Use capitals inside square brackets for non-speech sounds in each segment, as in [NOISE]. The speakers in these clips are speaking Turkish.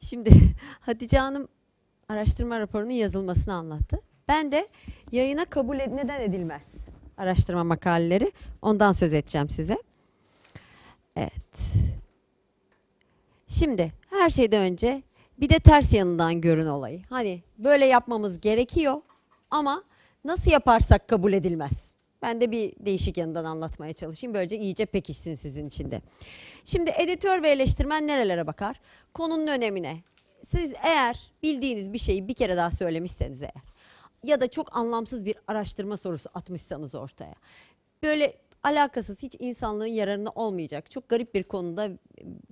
Şimdi [LAUGHS] Hatice Hanım araştırma raporunun yazılmasını anlattı. Ben de yayına kabul ed- neden edilmez araştırma makaleleri ondan söz edeceğim size. Evet. Şimdi her şeyden önce bir de ters yanından görün olayı. Hani böyle yapmamız gerekiyor ama nasıl yaparsak kabul edilmez. Ben de bir değişik yanından anlatmaya çalışayım. Böylece iyice pekişsin sizin için de. Şimdi editör ve eleştirmen nerelere bakar? Konunun önemine. Siz eğer bildiğiniz bir şeyi bir kere daha söylemişseniz eğer ya da çok anlamsız bir araştırma sorusu atmışsanız ortaya. Böyle alakasız hiç insanlığın yararına olmayacak çok garip bir konuda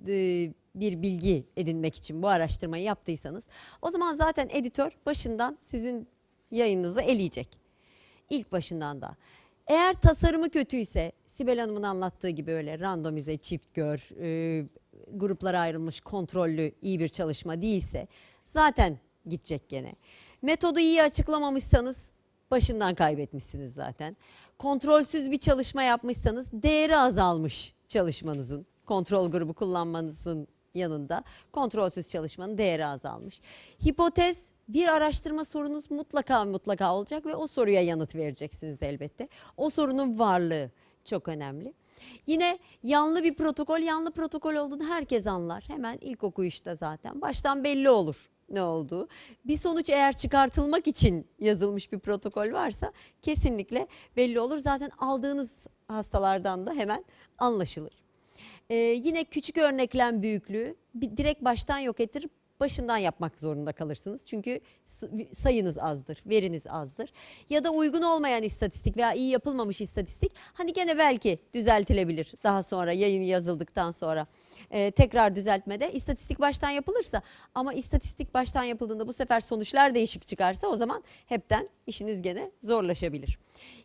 e, bir bilgi edinmek için bu araştırmayı yaptıysanız o zaman zaten editör başından sizin yayınınızı eleyecek. İlk başından da. Eğer tasarımı kötüyse Sibel Hanım'ın anlattığı gibi öyle randomize, çift gör, e, gruplara ayrılmış kontrollü iyi bir çalışma değilse zaten gidecek gene. Metodu iyi açıklamamışsanız başından kaybetmişsiniz zaten. Kontrolsüz bir çalışma yapmışsanız değeri azalmış çalışmanızın. Kontrol grubu kullanmanızın yanında kontrolsüz çalışmanın değeri azalmış. Hipotez bir araştırma sorunuz mutlaka mutlaka olacak ve o soruya yanıt vereceksiniz elbette. O sorunun varlığı çok önemli. Yine yanlı bir protokol, yanlı protokol olduğunu herkes anlar. Hemen ilk okuyuşta zaten baştan belli olur ne olduğu. Bir sonuç eğer çıkartılmak için yazılmış bir protokol varsa kesinlikle belli olur. Zaten aldığınız hastalardan da hemen anlaşılır. Ee, yine küçük örneklem büyüklüğü bir, direkt baştan yok ettirip başından yapmak zorunda kalırsınız. Çünkü sayınız azdır, veriniz azdır. Ya da uygun olmayan istatistik veya iyi yapılmamış istatistik hani gene belki düzeltilebilir daha sonra yayın yazıldıktan sonra Ee, tekrar düzeltmede istatistik baştan yapılırsa ama istatistik baştan yapıldığında bu sefer sonuçlar değişik çıkarsa o zaman hepten işiniz gene zorlaşabilir.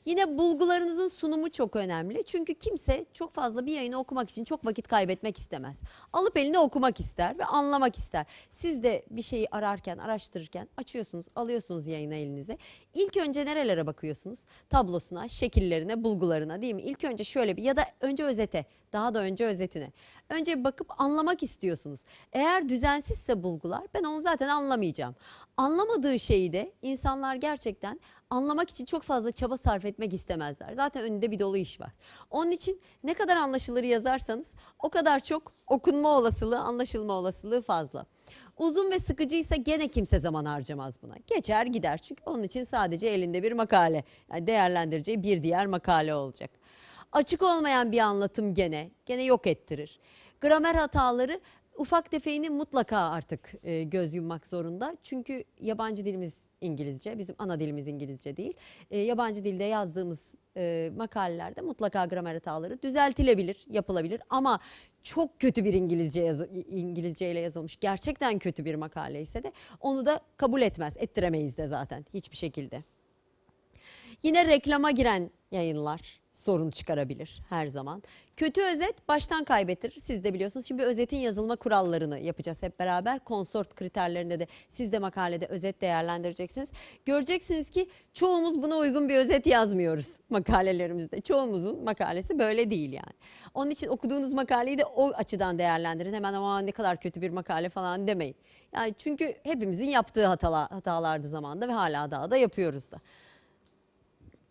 Yine bulgularınızın sunumu çok önemli. Çünkü kimse çok fazla bir yayını okumak için çok vakit kaybetmek istemez. Alıp eline okumak ister ve anlamak ister. Siz de bir şeyi ararken, araştırırken açıyorsunuz, alıyorsunuz yayını elinize. İlk önce nerelere bakıyorsunuz? Tablosuna, şekillerine, bulgularına değil mi? İlk önce şöyle bir ya da önce özete, daha da önce özetine. Önce bakıp anlamak istiyorsunuz. Eğer düzensizse bulgular ben onu zaten anlamayacağım. Anlamadığı şeyi de insanlar gerçekten anlamak için çok fazla çaba sarf etmek istemezler. Zaten önünde bir dolu iş var. Onun için ne kadar anlaşılır yazarsanız o kadar çok okunma olasılığı, anlaşılma olasılığı fazla. Uzun ve sıkıcıysa gene kimse zaman harcamaz buna. Geçer gider çünkü onun için sadece elinde bir makale. Yani değerlendireceği bir diğer makale olacak. Açık olmayan bir anlatım gene, gene yok ettirir. Gramer hataları ufak tefeğini mutlaka artık e, göz yummak zorunda. Çünkü yabancı dilimiz İngilizce, bizim ana dilimiz İngilizce değil. E, yabancı dilde yazdığımız e, makalelerde mutlaka gramer hataları düzeltilebilir, yapılabilir. Ama çok kötü bir İngilizce yazı, İngilizce ile yazılmış, gerçekten kötü bir makale ise de onu da kabul etmez, ettiremeyiz de zaten hiçbir şekilde. Yine reklama giren yayınlar sorun çıkarabilir her zaman. Kötü özet baştan kaybettirir. Siz de biliyorsunuz. Şimdi özetin yazılma kurallarını yapacağız hep beraber. Konsort kriterlerinde de siz de makalede özet değerlendireceksiniz. Göreceksiniz ki çoğumuz buna uygun bir özet yazmıyoruz [LAUGHS] makalelerimizde. Çoğumuzun makalesi böyle değil yani. Onun için okuduğunuz makaleyi de o açıdan değerlendirin. Hemen ama ne kadar kötü bir makale falan demeyin. Yani çünkü hepimizin yaptığı hatalar, hatalardı zamanda ve hala daha da yapıyoruz da.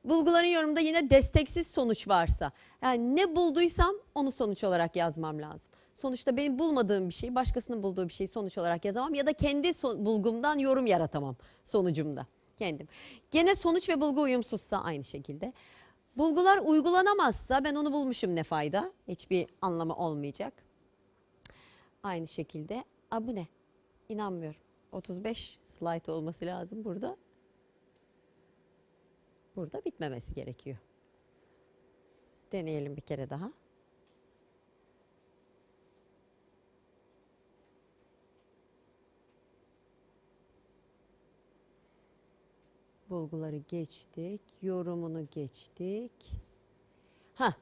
Bulguların yorumunda yine desteksiz sonuç varsa yani ne bulduysam onu sonuç olarak yazmam lazım. Sonuçta benim bulmadığım bir şey başkasının bulduğu bir şeyi sonuç olarak yazamam ya da kendi bulgumdan yorum yaratamam sonucumda kendim. Gene sonuç ve bulgu uyumsuzsa aynı şekilde. Bulgular uygulanamazsa ben onu bulmuşum ne fayda hiçbir anlamı olmayacak. Aynı şekilde a bu ne İnanmıyorum 35 slide olması lazım burada burada bitmemesi gerekiyor. Deneyelim bir kere daha. Bulguları geçtik, yorumunu geçtik. Ha,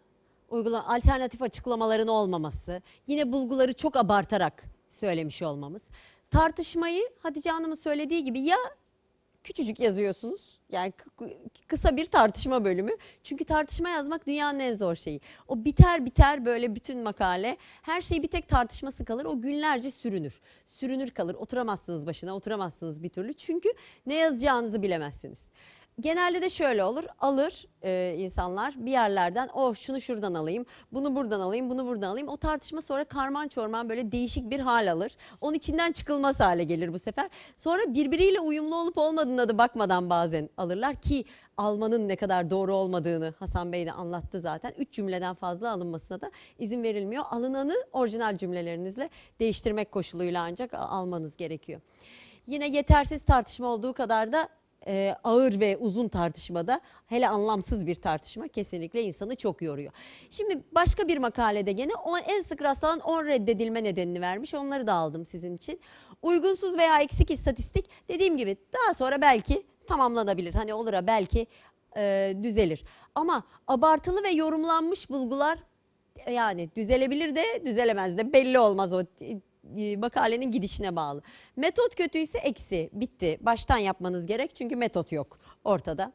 uygula alternatif açıklamaların olmaması, yine bulguları çok abartarak söylemiş olmamız. Tartışmayı Hatice Hanım'ın söylediği gibi ya küçücük yazıyorsunuz. Yani kı- kı- kısa bir tartışma bölümü. Çünkü tartışma yazmak dünyanın en zor şeyi. O biter biter böyle bütün makale. Her şey bir tek tartışması kalır. O günlerce sürünür. Sürünür kalır. Oturamazsınız başına, oturamazsınız bir türlü. Çünkü ne yazacağınızı bilemezsiniz. Genelde de şöyle olur. Alır e, insanlar bir yerlerden oh şunu şuradan alayım, bunu buradan alayım, bunu buradan alayım. O tartışma sonra karman çorman böyle değişik bir hal alır. Onun içinden çıkılmaz hale gelir bu sefer. Sonra birbiriyle uyumlu olup olmadığına da bakmadan bazen alırlar ki almanın ne kadar doğru olmadığını Hasan Bey de anlattı zaten. Üç cümleden fazla alınmasına da izin verilmiyor. Alınanı orijinal cümlelerinizle değiştirmek koşuluyla ancak almanız gerekiyor. Yine yetersiz tartışma olduğu kadar da e, ağır ve uzun tartışmada hele anlamsız bir tartışma kesinlikle insanı çok yoruyor. Şimdi başka bir makalede gene o en sık rastlanan 10 reddedilme nedenini vermiş. Onları da aldım sizin için. Uygunsuz veya eksik istatistik dediğim gibi daha sonra belki tamamlanabilir. Hani olur ha belki e, düzelir. Ama abartılı ve yorumlanmış bulgular yani düzelebilir de düzelemez de belli olmaz o e, makalenin gidişine bağlı. Metot kötüyse eksi bitti. Baştan yapmanız gerek çünkü metot yok ortada.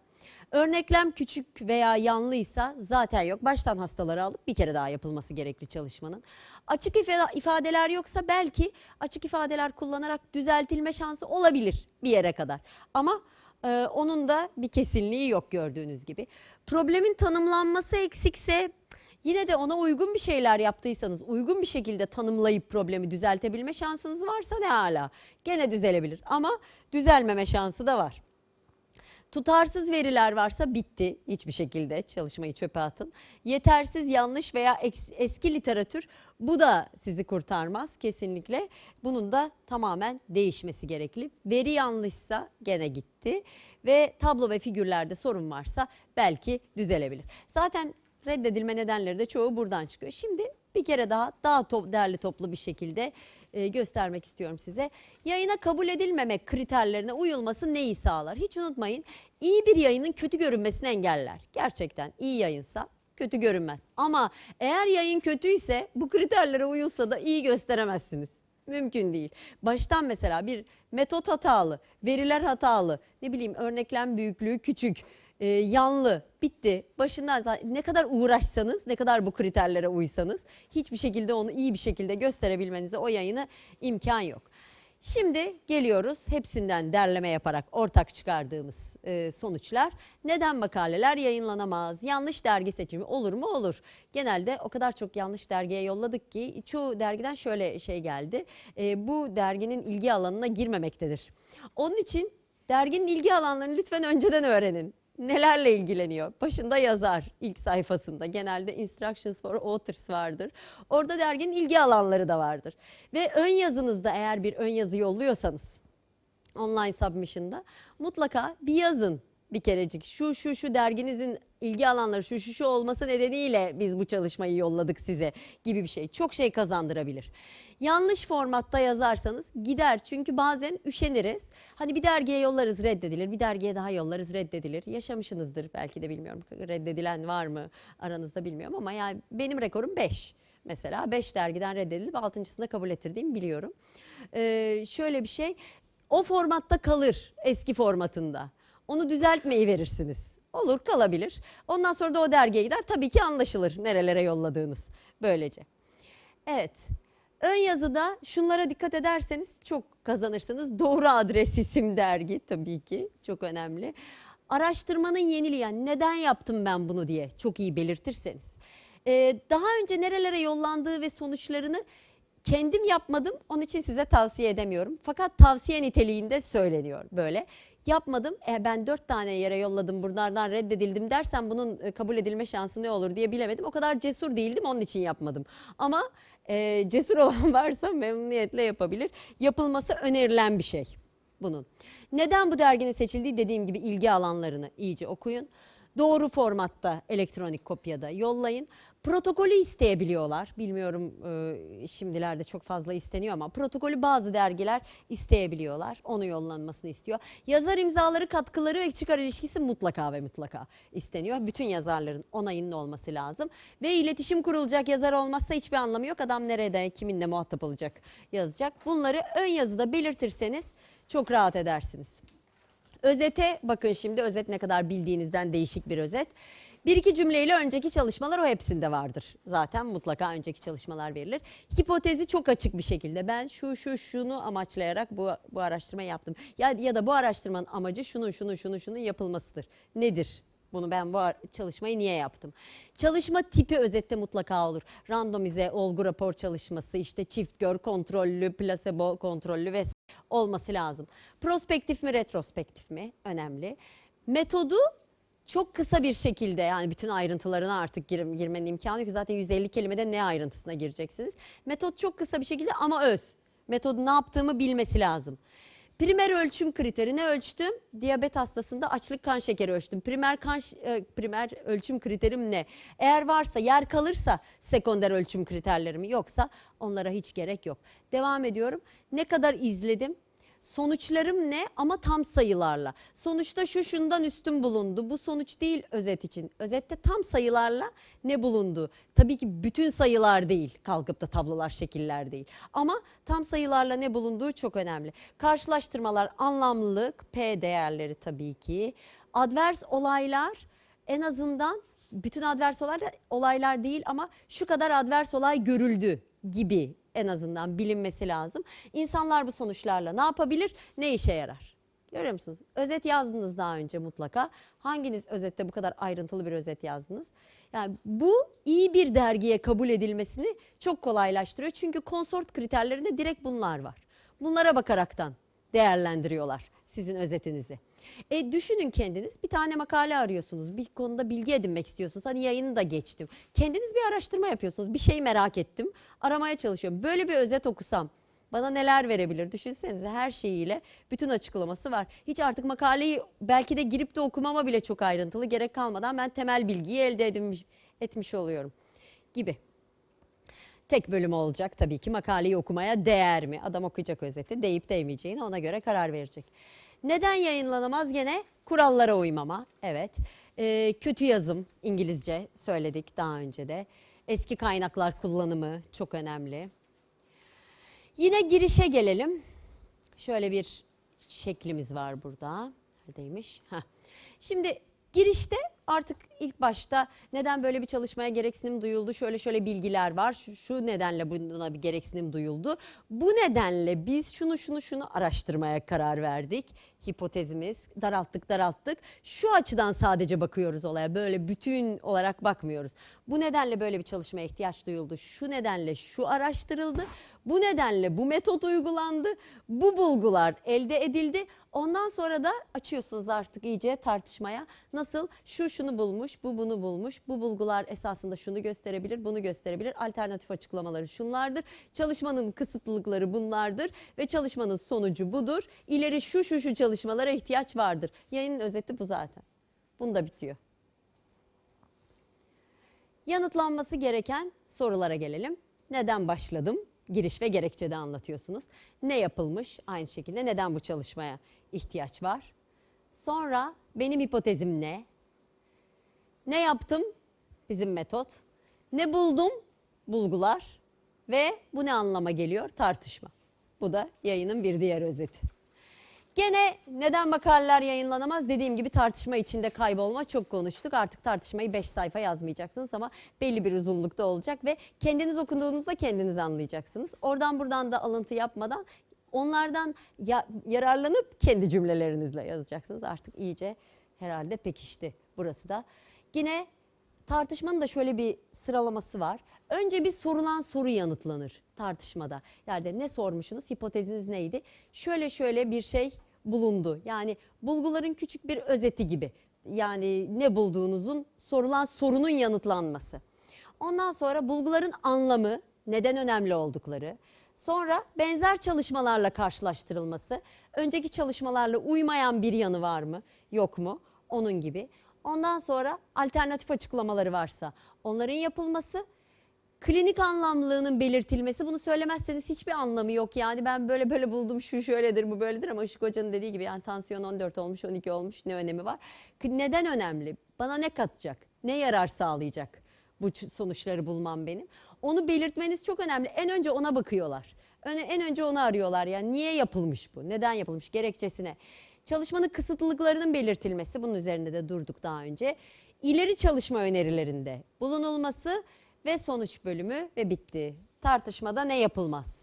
Örneklem küçük veya yanlıysa zaten yok. Baştan hastaları alıp bir kere daha yapılması gerekli çalışmanın. Açık ifa- ifadeler yoksa belki açık ifadeler kullanarak düzeltilme şansı olabilir bir yere kadar. Ama ee, onun da bir kesinliği yok gördüğünüz gibi. Problemin tanımlanması eksikse yine de ona uygun bir şeyler yaptıysanız, uygun bir şekilde tanımlayıp problemi düzeltebilme şansınız varsa ne hala. Gene düzelebilir ama düzelmeme şansı da var. Tutarsız veriler varsa bitti hiçbir şekilde çalışmayı çöpe atın. Yetersiz, yanlış veya eski literatür bu da sizi kurtarmaz kesinlikle. Bunun da tamamen değişmesi gerekli. Veri yanlışsa gene gitti ve tablo ve figürlerde sorun varsa belki düzelebilir. Zaten reddedilme nedenleri de çoğu buradan çıkıyor. Şimdi bir kere daha daha to- değerli toplu bir şekilde e, göstermek istiyorum size. Yayına kabul edilmemek kriterlerine uyulması neyi sağlar? Hiç unutmayın iyi bir yayının kötü görünmesini engeller. Gerçekten iyi yayınsa kötü görünmez. Ama eğer yayın kötüyse bu kriterlere uyulsa da iyi gösteremezsiniz. Mümkün değil. Baştan mesela bir metot hatalı, veriler hatalı, ne bileyim örneklem büyüklüğü küçük, e, yanlı, bitti. Başından ne kadar uğraşsanız, ne kadar bu kriterlere uysanız hiçbir şekilde onu iyi bir şekilde gösterebilmenize o yayını imkan yok. Şimdi geliyoruz hepsinden derleme yaparak ortak çıkardığımız e, sonuçlar. Neden makaleler yayınlanamaz? Yanlış dergi seçimi olur mu? Olur. Genelde o kadar çok yanlış dergiye yolladık ki çoğu dergiden şöyle şey geldi. E, bu derginin ilgi alanına girmemektedir. Onun için derginin ilgi alanlarını lütfen önceden öğrenin. Nelerle ilgileniyor? Başında yazar ilk sayfasında. Genelde instructions for authors vardır. Orada derginin ilgi alanları da vardır. Ve ön yazınızda eğer bir ön yazı yolluyorsanız online submission'da mutlaka bir yazın bir kerecik. Şu şu şu derginizin ilgi alanları şu şu şu olması nedeniyle biz bu çalışmayı yolladık size gibi bir şey. Çok şey kazandırabilir. Yanlış formatta yazarsanız gider çünkü bazen üşeniriz. Hani bir dergiye yollarız reddedilir, bir dergiye daha yollarız reddedilir. Yaşamışsınızdır belki de bilmiyorum. Reddedilen var mı aranızda bilmiyorum ama yani benim rekorum 5 mesela 5 dergiden reddedilip 6.sında kabul ettirdiğimi biliyorum. Ee, şöyle bir şey o formatta kalır eski formatında. Onu düzeltmeyi verirsiniz. Olur kalabilir. Ondan sonra da o dergiye gider. Tabii ki anlaşılır nerelere yolladığınız böylece. Evet. Ön yazıda şunlara dikkat ederseniz çok kazanırsınız. Doğru adres isim dergi tabii ki çok önemli. Araştırmanın yeniliği yani neden yaptım ben bunu diye çok iyi belirtirseniz. Ee, daha önce nerelere yollandığı ve sonuçlarını kendim yapmadım. Onun için size tavsiye edemiyorum. Fakat tavsiye niteliğinde söyleniyor böyle. Yapmadım. E, ben dört tane yere yolladım bunlardan reddedildim dersen bunun e, kabul edilme şansı ne olur diye bilemedim. O kadar cesur değildim onun için yapmadım. Ama e, cesur [LAUGHS] olan varsa memnuniyetle yapabilir. Yapılması önerilen bir şey bunun. Neden bu derginin seçildiği dediğim gibi ilgi alanlarını iyice okuyun. Doğru formatta elektronik kopyada yollayın. Protokolü isteyebiliyorlar. Bilmiyorum e, şimdilerde çok fazla isteniyor ama protokolü bazı dergiler isteyebiliyorlar. Onu yollanmasını istiyor. Yazar imzaları, katkıları ve çıkar ilişkisi mutlaka ve mutlaka isteniyor. Bütün yazarların onayının olması lazım. Ve iletişim kurulacak yazar olmazsa hiçbir anlamı yok. Adam nerede, kiminle muhatap olacak yazacak. Bunları ön yazıda belirtirseniz çok rahat edersiniz. Özete bakın şimdi özet ne kadar bildiğinizden değişik bir özet. Bir iki cümleyle önceki çalışmalar o hepsinde vardır. Zaten mutlaka önceki çalışmalar verilir. Hipotezi çok açık bir şekilde ben şu şu şunu amaçlayarak bu, bu araştırmayı yaptım. Ya, ya da bu araştırmanın amacı şunun şunun şunun şunun yapılmasıdır. Nedir? Bunu ben bu çalışmayı niye yaptım? Çalışma tipi özette mutlaka olur. Randomize, olgu rapor çalışması, işte çift gör kontrollü, plasebo kontrollü ve olması lazım. Prospektif mi, retrospektif mi? Önemli. Metodu çok kısa bir şekilde yani bütün ayrıntılarına artık gir, girmenin imkanı yok. Zaten 150 kelimede ne ayrıntısına gireceksiniz. Metot çok kısa bir şekilde ama öz. Metodun ne yaptığımı bilmesi lazım. Primer ölçüm kriteri ne ölçtüm? Diyabet hastasında açlık kan şekeri ölçtüm. Primer kan e, primer ölçüm kriterim ne? Eğer varsa yer kalırsa sekonder ölçüm kriterlerim yoksa onlara hiç gerek yok. Devam ediyorum. Ne kadar izledim? Sonuçlarım ne ama tam sayılarla. Sonuçta şu şundan üstün bulundu. Bu sonuç değil özet için. Özette tam sayılarla ne bulundu? Tabii ki bütün sayılar değil. Kalkıp da tablolar, şekiller değil. Ama tam sayılarla ne bulunduğu çok önemli. Karşılaştırmalar, anlamlılık, P değerleri tabii ki. Advers olaylar en azından bütün advers olaylar, olaylar değil ama şu kadar advers olay görüldü gibi en azından bilinmesi lazım. İnsanlar bu sonuçlarla ne yapabilir, ne işe yarar? Görüyor musunuz? Özet yazdınız daha önce mutlaka. Hanginiz özette bu kadar ayrıntılı bir özet yazdınız? Yani bu iyi bir dergiye kabul edilmesini çok kolaylaştırıyor. Çünkü konsort kriterlerinde direkt bunlar var. Bunlara bakaraktan değerlendiriyorlar sizin özetinizi. E düşünün kendiniz bir tane makale arıyorsunuz. Bir konuda bilgi edinmek istiyorsunuz. Hani yayını da geçtim. Kendiniz bir araştırma yapıyorsunuz. Bir şey merak ettim. Aramaya çalışıyorum. Böyle bir özet okusam bana neler verebilir? Düşünsenize her şeyiyle bütün açıklaması var. Hiç artık makaleyi belki de girip de okumama bile çok ayrıntılı gerek kalmadan ben temel bilgiyi elde edinmiş, etmiş oluyorum gibi. Tek bölüm olacak tabii ki makaleyi okumaya değer mi? Adam okuyacak özeti deyip değmeyeceğini ona göre karar verecek. Neden yayınlanamaz gene? Kurallara uymama. Evet. Ee, kötü yazım İngilizce söyledik daha önce de. Eski kaynaklar kullanımı çok önemli. Yine girişe gelelim. Şöyle bir şeklimiz var burada. Neredeymiş? Heh. Şimdi girişte artık ilk başta neden böyle bir çalışmaya gereksinim duyuldu? Şöyle şöyle bilgiler var. Şu, şu nedenle buna bir gereksinim duyuldu. Bu nedenle biz şunu şunu şunu araştırmaya karar verdik. Hipotezimiz daralttık daralttık. Şu açıdan sadece bakıyoruz olaya. Böyle bütün olarak bakmıyoruz. Bu nedenle böyle bir çalışmaya ihtiyaç duyuldu. Şu nedenle şu araştırıldı. Bu nedenle bu metot uygulandı. Bu bulgular elde edildi. Ondan sonra da açıyorsunuz artık iyice tartışmaya. Nasıl? Şu şunu bulmuş, bu bunu bulmuş. Bu bulgular esasında şunu gösterebilir, bunu gösterebilir. Alternatif açıklamaları şunlardır. Çalışmanın kısıtlılıkları bunlardır ve çalışmanın sonucu budur. İleri şu şu şu çalışmalara ihtiyaç vardır. Yayının özeti bu zaten. Bunda bitiyor. Yanıtlanması gereken sorulara gelelim. Neden başladım? Giriş ve gerekçede anlatıyorsunuz. Ne yapılmış? Aynı şekilde neden bu çalışmaya ihtiyaç var? Sonra benim hipotezim ne? Ne yaptım? Bizim metot. Ne buldum? Bulgular. Ve bu ne anlama geliyor? Tartışma. Bu da yayının bir diğer özeti. Gene neden makaleler yayınlanamaz? Dediğim gibi tartışma içinde kaybolma çok konuştuk. Artık tartışmayı 5 sayfa yazmayacaksınız ama belli bir uzunlukta olacak ve kendiniz okuduğunuzda kendiniz anlayacaksınız. Oradan buradan da alıntı yapmadan onlardan ya- yararlanıp kendi cümlelerinizle yazacaksınız. Artık iyice herhalde pekişti burası da. Yine tartışmanın da şöyle bir sıralaması var. Önce bir sorulan soru yanıtlanır tartışmada. Yani ne sormuşsunuz? Hipoteziniz neydi? Şöyle şöyle bir şey bulundu. Yani bulguların küçük bir özeti gibi. Yani ne bulduğunuzun sorulan sorunun yanıtlanması. Ondan sonra bulguların anlamı, neden önemli oldukları. Sonra benzer çalışmalarla karşılaştırılması. Önceki çalışmalarla uymayan bir yanı var mı, yok mu? Onun gibi. Ondan sonra alternatif açıklamaları varsa onların yapılması. Klinik anlamlılığının belirtilmesi bunu söylemezseniz hiçbir anlamı yok. Yani ben böyle böyle buldum şu şöyledir bu böyledir ama Işık Hoca'nın dediği gibi yani tansiyon 14 olmuş 12 olmuş ne önemi var? Neden önemli? Bana ne katacak? Ne yarar sağlayacak? Bu sonuçları bulmam benim. Onu belirtmeniz çok önemli. En önce ona bakıyorlar. En önce onu arıyorlar yani niye yapılmış bu? Neden yapılmış? Gerekçesine. Çalışmanın kısıtlılıklarının belirtilmesi, bunun üzerinde de durduk daha önce. İleri çalışma önerilerinde bulunulması ve sonuç bölümü ve bitti. Tartışmada ne yapılmaz?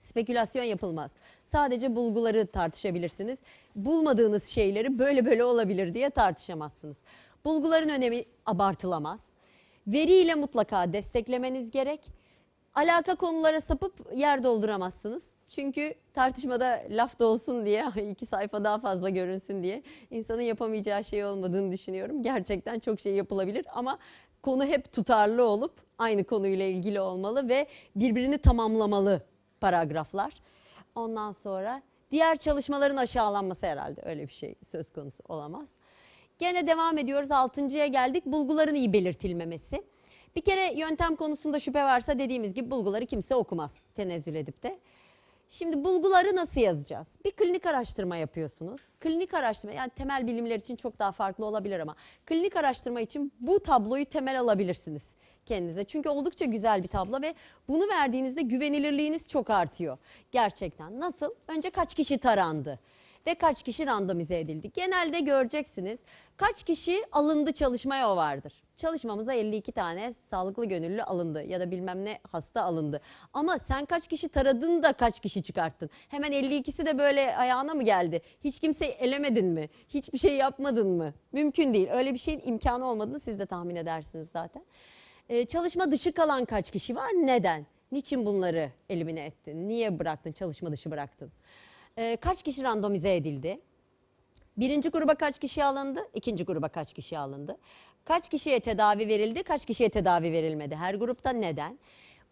Spekülasyon yapılmaz. Sadece bulguları tartışabilirsiniz. Bulmadığınız şeyleri böyle böyle olabilir diye tartışamazsınız. Bulguların önemi abartılamaz. Veriyle mutlaka desteklemeniz gerek. Alaka konulara sapıp yer dolduramazsınız. Çünkü tartışmada laf da olsun diye, [LAUGHS] iki sayfa daha fazla görünsün diye insanın yapamayacağı şey olmadığını düşünüyorum. Gerçekten çok şey yapılabilir ama konu hep tutarlı olup aynı konuyla ilgili olmalı ve birbirini tamamlamalı paragraflar. Ondan sonra diğer çalışmaların aşağılanması herhalde öyle bir şey söz konusu olamaz. Gene devam ediyoruz. Altıncıya geldik. Bulguların iyi belirtilmemesi. Bir kere yöntem konusunda şüphe varsa dediğimiz gibi bulguları kimse okumaz tenezzül edip de. Şimdi bulguları nasıl yazacağız? Bir klinik araştırma yapıyorsunuz. Klinik araştırma yani temel bilimler için çok daha farklı olabilir ama klinik araştırma için bu tabloyu temel alabilirsiniz kendinize. Çünkü oldukça güzel bir tablo ve bunu verdiğinizde güvenilirliğiniz çok artıyor. Gerçekten. Nasıl? Önce kaç kişi tarandı? ve kaç kişi randomize edildi. Genelde göreceksiniz kaç kişi alındı çalışmaya o vardır. Çalışmamıza 52 tane sağlıklı gönüllü alındı ya da bilmem ne hasta alındı. Ama sen kaç kişi taradın da kaç kişi çıkarttın? Hemen 52'si de böyle ayağına mı geldi? Hiç kimseyi elemedin mi? Hiçbir şey yapmadın mı? Mümkün değil. Öyle bir şeyin imkanı olmadığını siz de tahmin edersiniz zaten. Ee, çalışma dışı kalan kaç kişi var? Neden? Niçin bunları elimine ettin? Niye bıraktın? Çalışma dışı bıraktın? Ee, kaç kişi randomize edildi? Birinci gruba kaç kişi alındı? İkinci gruba kaç kişi alındı? Kaç kişiye tedavi verildi? Kaç kişiye tedavi verilmedi? Her grupta neden?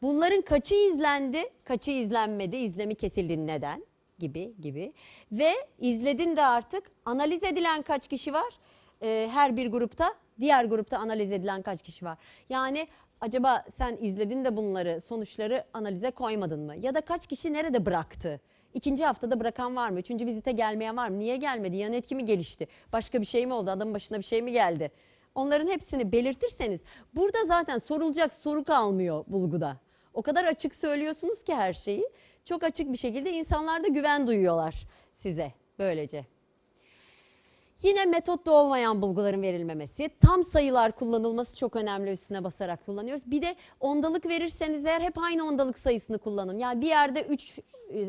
Bunların kaçı izlendi? Kaçı izlenmedi? İzlemi kesildi neden? Gibi gibi. Ve izledin de artık analiz edilen kaç kişi var? Ee, her bir grupta. Diğer grupta analiz edilen kaç kişi var? Yani acaba sen izledin de bunları sonuçları analize koymadın mı? Ya da kaç kişi nerede bıraktı? İkinci haftada bırakan var mı? Üçüncü vizite gelmeyen var mı? Niye gelmedi? Yan etki mi gelişti? Başka bir şey mi oldu? Adamın başına bir şey mi geldi? Onların hepsini belirtirseniz burada zaten sorulacak soru kalmıyor bulguda. O kadar açık söylüyorsunuz ki her şeyi. Çok açık bir şekilde insanlar da güven duyuyorlar size böylece. Yine metotta olmayan bulguların verilmemesi, tam sayılar kullanılması çok önemli üstüne basarak kullanıyoruz. Bir de ondalık verirseniz eğer hep aynı ondalık sayısını kullanın. Yani bir yerde 3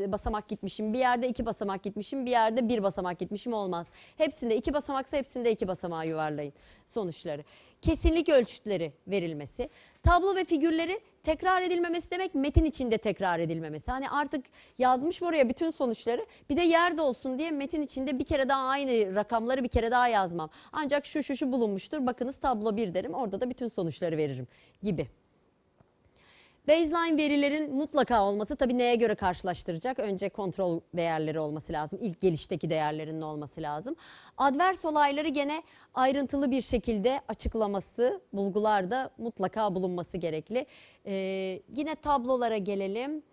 basamak gitmişim, bir yerde 2 basamak gitmişim, bir yerde 1 basamak gitmişim olmaz. Hepsinde 2 basamaksa hepsinde 2 basamağı yuvarlayın sonuçları. Kesinlik ölçütleri verilmesi, tablo ve figürleri tekrar edilmemesi demek metin içinde tekrar edilmemesi. Hani artık yazmış oraya bütün sonuçları bir de yerde olsun diye metin içinde bir kere daha aynı rakamları bir kere daha yazmam. Ancak şu şu şu bulunmuştur bakınız tablo 1 derim orada da bütün sonuçları veririm gibi. Baseline verilerin mutlaka olması tabii neye göre karşılaştıracak? Önce kontrol değerleri olması lazım. İlk gelişteki değerlerinin olması lazım. Advers olayları gene ayrıntılı bir şekilde açıklaması, bulgularda mutlaka bulunması gerekli. Ee, yine tablolara gelelim.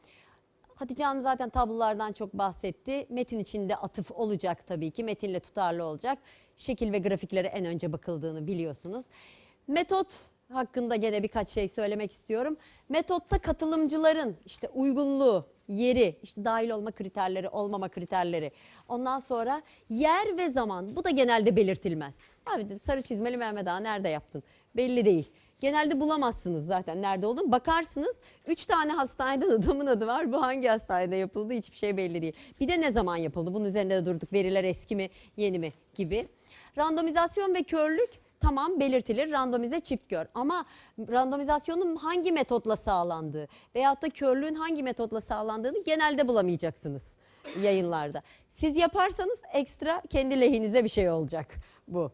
Hatice Hanım zaten tablolardan çok bahsetti. Metin içinde atıf olacak tabii ki. Metinle tutarlı olacak. Şekil ve grafiklere en önce bakıldığını biliyorsunuz. Metot hakkında gene birkaç şey söylemek istiyorum. Metotta katılımcıların işte uygunluğu, yeri, işte dahil olma kriterleri, olmama kriterleri. Ondan sonra yer ve zaman. Bu da genelde belirtilmez. Abi sarı çizmeli Mehmet Ağa nerede yaptın? Belli değil. Genelde bulamazsınız zaten nerede olduğunu. Bakarsınız 3 tane hastaneden [LAUGHS] adamın adı var. Bu hangi hastanede yapıldı hiçbir şey belli değil. Bir de ne zaman yapıldı? Bunun üzerinde de durduk. Veriler eski mi, yeni mi gibi. Randomizasyon ve körlük tamam belirtilir randomize çift kör ama randomizasyonun hangi metotla sağlandığı veyahut da körlüğün hangi metotla sağlandığını genelde bulamayacaksınız yayınlarda. Siz yaparsanız ekstra kendi lehinize bir şey olacak bu.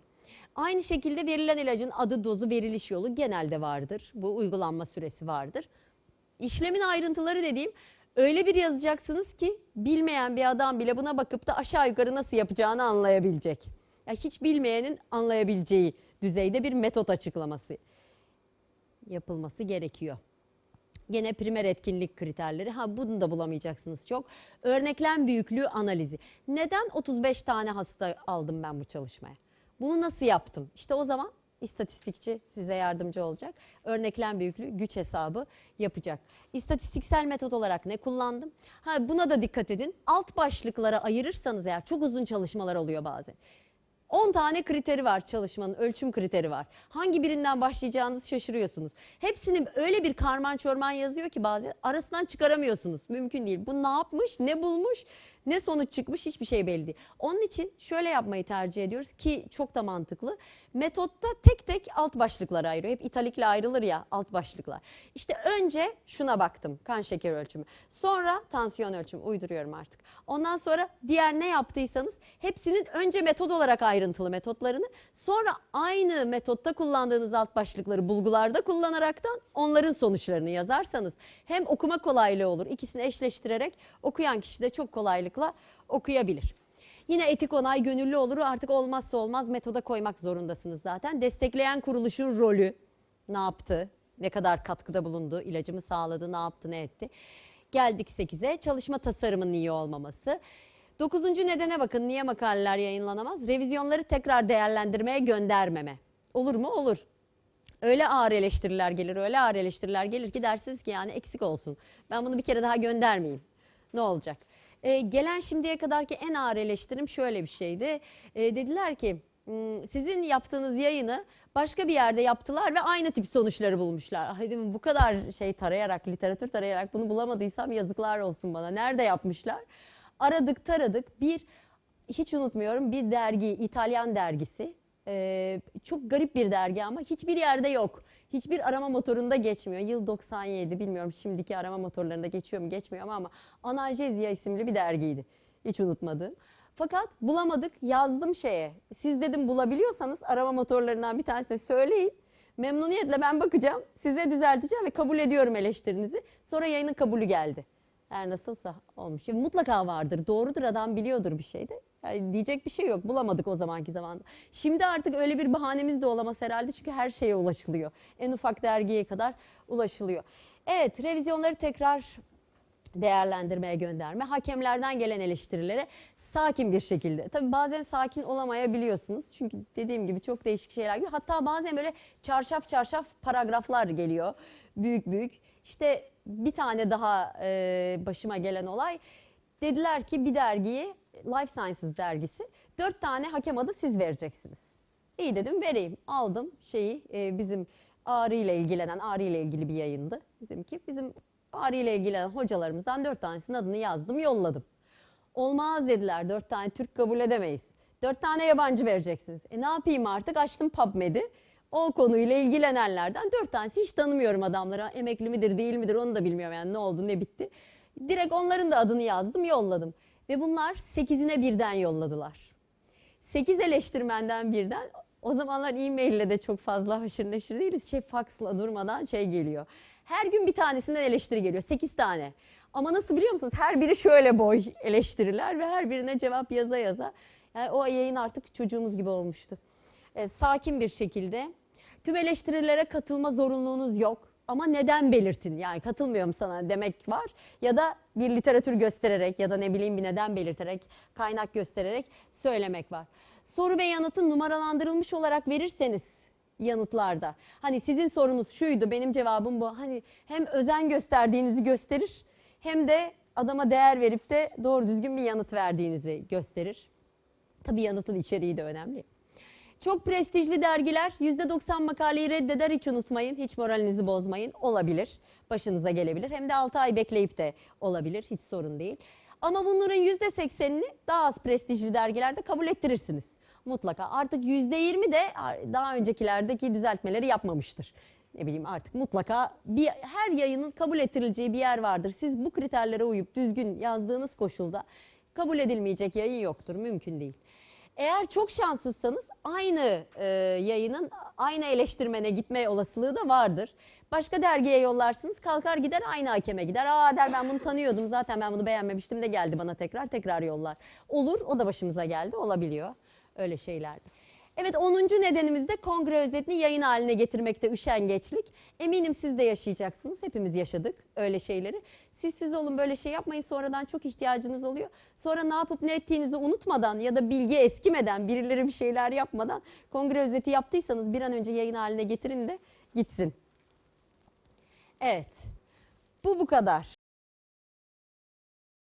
Aynı şekilde verilen ilacın adı, dozu, veriliş yolu genelde vardır. Bu uygulanma süresi vardır. İşlemin ayrıntıları dediğim öyle bir yazacaksınız ki bilmeyen bir adam bile buna bakıp da aşağı yukarı nasıl yapacağını anlayabilecek. Ya hiç bilmeyenin anlayabileceği düzeyde bir metot açıklaması yapılması gerekiyor. Gene primer etkinlik kriterleri. Ha bunu da bulamayacaksınız çok. Örneklem büyüklüğü analizi. Neden 35 tane hasta aldım ben bu çalışmaya? Bunu nasıl yaptım? İşte o zaman istatistikçi size yardımcı olacak. Örneklem büyüklüğü güç hesabı yapacak. İstatistiksel metot olarak ne kullandım? Ha, buna da dikkat edin. Alt başlıklara ayırırsanız eğer çok uzun çalışmalar oluyor bazen. 10 tane kriteri var çalışmanın, ölçüm kriteri var. Hangi birinden başlayacağınızı şaşırıyorsunuz. Hepsini öyle bir karman çorman yazıyor ki bazen arasından çıkaramıyorsunuz. Mümkün değil. Bu ne yapmış, ne bulmuş, ne sonuç çıkmış hiçbir şey belli değil. Onun için şöyle yapmayı tercih ediyoruz ki çok da mantıklı. Metotta tek tek alt başlıklara ayırıyor. Hep italikle ayrılır ya alt başlıklar. İşte önce şuna baktım kan şeker ölçümü. Sonra tansiyon ölçümü uyduruyorum artık. Ondan sonra diğer ne yaptıysanız hepsinin önce metod olarak ayrıntılı metotlarını sonra aynı metotta kullandığınız alt başlıkları bulgularda kullanaraktan onların sonuçlarını yazarsanız hem okuma kolaylığı olur. İkisini eşleştirerek okuyan kişi de çok kolaylıkla okuyabilir. Yine etik onay gönüllü olur artık olmazsa olmaz metoda koymak zorundasınız zaten. Destekleyen kuruluşun rolü ne yaptı, ne kadar katkıda bulundu, ilacımı sağladı, ne yaptı, ne etti. Geldik 8'e çalışma tasarımının iyi olmaması. Dokuzuncu nedene bakın niye makaleler yayınlanamaz? Revizyonları tekrar değerlendirmeye göndermeme. Olur mu? Olur. Öyle ağır eleştiriler gelir, öyle ağır eleştiriler gelir ki dersiniz ki yani eksik olsun. Ben bunu bir kere daha göndermeyeyim. Ne olacak? Ee, gelen şimdiye kadarki en ağır eleştirim şöyle bir şeydi. Ee, dediler ki "Hmm, sizin yaptığınız yayını başka bir yerde yaptılar ve aynı tip sonuçları bulmuşlar. Ay dedim bu kadar şey tarayarak, literatür tarayarak bunu bulamadıysam yazıklar olsun bana. Nerede yapmışlar? Aradık taradık bir hiç unutmuyorum bir dergi İtalyan dergisi Ee, çok garip bir dergi ama hiçbir yerde yok. Hiçbir arama motorunda geçmiyor. Yıl 97 bilmiyorum şimdiki arama motorlarında geçiyor mu geçmiyor mu ama Analjezia isimli bir dergiydi. Hiç unutmadığım. Fakat bulamadık yazdım şeye. Siz dedim bulabiliyorsanız arama motorlarından bir tanesini söyleyin. Memnuniyetle ben bakacağım. Size düzelteceğim ve kabul ediyorum eleştirinizi. Sonra yayının kabulü geldi. Her nasılsa olmuş. Ya mutlaka vardır. Doğrudur adam biliyordur bir şeyde. Yani diyecek bir şey yok. Bulamadık o zamanki zamanda. Şimdi artık öyle bir bahanemiz de olamaz herhalde. Çünkü her şeye ulaşılıyor. En ufak dergiye kadar ulaşılıyor. Evet revizyonları tekrar değerlendirmeye gönderme, hakemlerden gelen eleştirilere sakin bir şekilde. Tabii bazen sakin olamayabiliyorsunuz. Çünkü dediğim gibi çok değişik şeyler geliyor. Hatta bazen böyle çarşaf çarşaf paragraflar geliyor. Büyük büyük. İşte bir tane daha e, başıma gelen olay. Dediler ki bir dergiyi, Life Sciences dergisi, dört tane hakem adı siz vereceksiniz. İyi dedim vereyim. Aldım şeyi e, bizim ağrı ile ilgilenen, ağrı ile ilgili bir yayındı bizimki. Bizim ağrı ile ilgilenen hocalarımızdan dört tanesinin adını yazdım, yolladım. Olmaz dediler, dört tane Türk kabul edemeyiz. Dört tane yabancı vereceksiniz. E ne yapayım artık? Açtım PubMed'i. O konuyla ilgilenenlerden dört tanesi hiç tanımıyorum adamlara. Emekli midir değil midir onu da bilmiyorum yani ne oldu ne bitti. Direkt onların da adını yazdım yolladım. Ve bunlar sekizine birden yolladılar. 8 eleştirmenden birden o zamanlar e-mail de çok fazla haşır neşir değiliz. Şey faksla durmadan şey geliyor. Her gün bir tanesinden eleştiri geliyor. 8 tane. Ama nasıl biliyor musunuz? Her biri şöyle boy eleştiriler ve her birine cevap yaza yaza. Yani o yayın artık çocuğumuz gibi olmuştu. E, sakin bir şekilde. Tüm eleştirilere katılma zorunluluğunuz yok. Ama neden belirtin? Yani katılmıyorum sana demek var. Ya da bir literatür göstererek ya da ne bileyim bir neden belirterek, kaynak göstererek söylemek var. Soru ve yanıtı numaralandırılmış olarak verirseniz yanıtlarda. Hani sizin sorunuz şuydu, benim cevabım bu. Hani hem özen gösterdiğinizi gösterir hem de adama değer verip de doğru düzgün bir yanıt verdiğinizi gösterir. Tabii yanıtın içeriği de önemli. Çok prestijli dergiler %90 makaleyi reddeder hiç unutmayın. Hiç moralinizi bozmayın. Olabilir. Başınıza gelebilir. Hem de 6 ay bekleyip de olabilir. Hiç sorun değil. Ama bunların %80'ini daha az prestijli dergilerde kabul ettirirsiniz. Mutlaka. Artık %20 de daha öncekilerdeki düzeltmeleri yapmamıştır. Ne bileyim artık mutlaka bir, her yayının kabul ettirileceği bir yer vardır. Siz bu kriterlere uyup düzgün yazdığınız koşulda kabul edilmeyecek yayın yoktur. Mümkün değil. Eğer çok şanssızsanız aynı e, yayının aynı eleştirmene gitme olasılığı da vardır. Başka dergiye yollarsınız kalkar gider aynı hakeme gider. Aa der ben bunu tanıyordum zaten ben bunu beğenmemiştim de geldi bana tekrar tekrar yollar. Olur o da başımıza geldi olabiliyor öyle şeyler. Evet 10. nedenimiz de kongre özetini yayın haline getirmekte üşengeçlik. Eminim siz de yaşayacaksınız. Hepimiz yaşadık öyle şeyleri. Siz siz olun böyle şey yapmayın sonradan çok ihtiyacınız oluyor. Sonra ne yapıp ne ettiğinizi unutmadan ya da bilgi eskimeden birileri bir şeyler yapmadan kongre özeti yaptıysanız bir an önce yayın haline getirin de gitsin. Evet. Bu bu kadar.